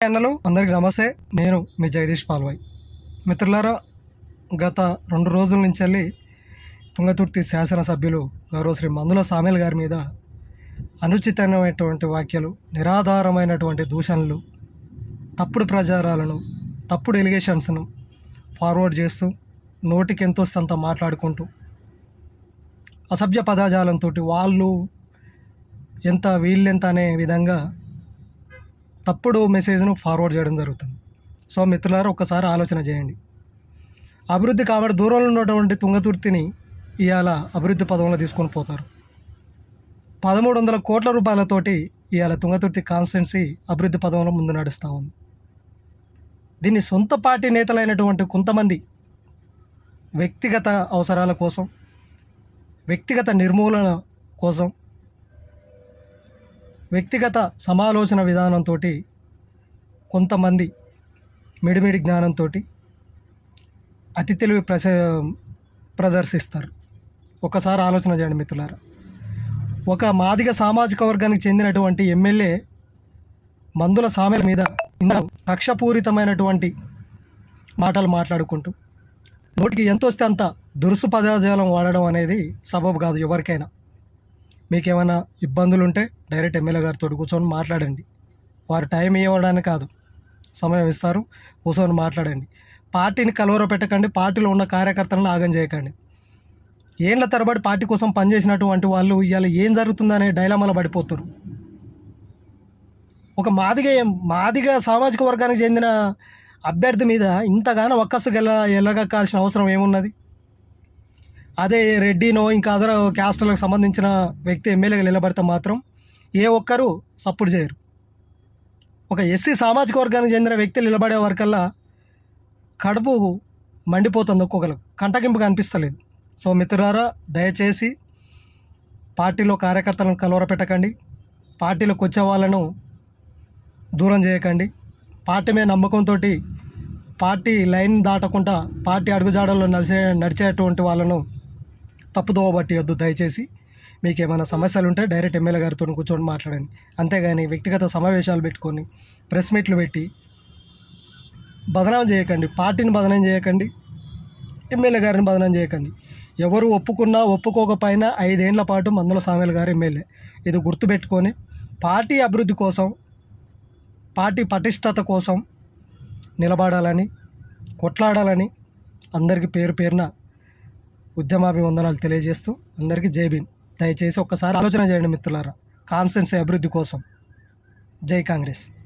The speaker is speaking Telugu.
అన్నలు అందరికీ నమస్తే. నేను మీ జగదీష్ పాల్వాయ్. మిత్రులారా గత రెండు రోజుల నుంచి వెళ్ళి తుంగతుర్తి శాసనసభ్యులు గౌరవ శ్రీ మందుల సామెల్ గారి మీద అనుచితమైనటువంటి వ్యాఖ్యలు నిరాధారమైనటువంటి దూషణలు తప్పుడు ప్రచారాలను తప్పుడు ఎలిగేషన్స్ను ఫార్వర్డ్ చేస్తూ నోటికి ఎంతో మాట్లాడుకుంటూ అసభ్య పదజాలంతో వాళ్ళు ఎంత వీళ్ళెంత అనే విధంగా తప్పుడు మెసేజ్ను ఫార్వర్డ్ చేయడం జరుగుతుంది. సో మిత్రులారా ఒక్కసారి ఆలోచన చేయండి. అభివృద్ధి కాబట్టి దూరంలో ఉన్నటువంటి తుంగతుర్తిని ఇవాళ అభివృద్ధి పదంలో తీసుకొని పోతారు. పదమూడు వందల కోట్ల రూపాయలతోటి ఇవాళ తుంగతుర్తి కాన్స్టిట్యున్సీ అభివృద్ధి పదంలో ముందు నడుస్తూ ఉంది. దీన్ని సొంత పార్టీ నేతలైనటువంటి కొంతమంది వ్యక్తిగత అవసరాల కోసం వ్యక్తిగత నిర్మూలన కోసం వ్యక్తిగత సమాలోచన విధానంతో కొంతమంది మిడిమిడి జ్ఞానంతో అతి తెలివి ప్రస ప్రదర్శిస్తారు. ఒకసారి ఆలోచన చేయండి మిత్రులారా. ఒక మాదిగ సామాజిక వర్గానికి చెందినటువంటి ఎమ్మెల్యే మందుల సామెల మీద ఇంత కక్షపూరితమైనటువంటి మాటలు మాట్లాడుకుంటూ నోటికి ఎంతొస్తే అంత దురుసు పదజాలం వాడడం అనేది సబబు కాదు ఎవరికైనా. మీకేమైనా ఇబ్బందులు ఉంటే డైరెక్ట్ ఎమ్మెల్యే గారితో కూర్చొని మాట్లాడండి. వారు టైం ఇవ్వడానికి కాదు. సమయం ఇస్తారు. కూర్చొని మాట్లాడండి. పార్టీని కలవర పెట్టకండి. పార్టీలో ఉన్న కార్యకర్తలను ఆగం చేయకండి. ఏండ్ల తరబడి పార్టీ కోసం పనిచేసినటువంటి వాళ్ళు ఇవాళ ఏం జరుగుతుందనే డైలామాలో పడిపోతారు. ఒక మాదిగ మాదిగ సామాజిక వర్గానికి చెందిన అభ్యర్థి మీద ఇంతగానో ఒక్కసు గెల ఎలగక్కాల్సిన అవసరం ఏమున్నది? అదే రెడ్డినో ఇంకా అదర్ క్యాస్ట్లకు సంబంధించిన వ్యక్తి ఎమ్మెల్యేగా నిలబడితే మాత్రం ఏ ఒక్కరూ సపోర్ట్ చేయరు. ఒక ఎస్సీ సామాజిక వర్గానికి చెందిన వ్యక్తి నిలబడే వరకల్లా కడుపు మండిపోతుంది ఒక్కొక్కరు కంటగింపుగా అనిపిస్తలేదు. సో మిత్రులారా దయచేసి పార్టీలో కార్యకర్తలను కలవరపెట్టకండి. పార్టీలోకి వచ్చే వాళ్ళను దూరం చేయకండి. పార్టీ మీద నమ్మకంతో పార్టీ లైన్ దాటకుండా పార్టీ అడుగుజాడల్లో నడిచే నడిచేటువంటి వాళ్ళను తప్పుదోవ పట్టియొద్దు దయచేసి. మీకు ఏమైనా సమస్యలు ఉంటే డైరెక్ట్ ఎమ్మెల్యే గారితో కూర్చొని మాట్లాడండి. అంతేగాని వ్యక్తిగత సమావేశాలు పెట్టుకొని ప్రెస్ మీట్లు పెట్టి బదనాం చేయకండి. పార్టీని బదనాం చేయకండి. ఎమ్మెల్యే గారిని బదనాం చేయకండి. ఎవరు ఒప్పుకున్నా ఒప్పుకోకపోయినా ఐదేళ్ళ పాటు మందుల స్వామిల గారు ఎమ్మెల్యే. ఇది గుర్తుపెట్టుకొని పార్టీ అభివృద్ధి కోసం పార్టీ పటిష్టత కోసం నిలబడాలని కొట్లాడాలని అందరికీ పేరు పేరున ఉద్యమాభివందనాలు తెలియజేస్తూ అందరికీ జై భీమ్. దయచేసి ఒక్కసారి ఆలోచన చేయండి మిత్రులారా. కాన్స్టెన్సీ అభివృద్ధి కోసం. జై కాంగ్రెస్.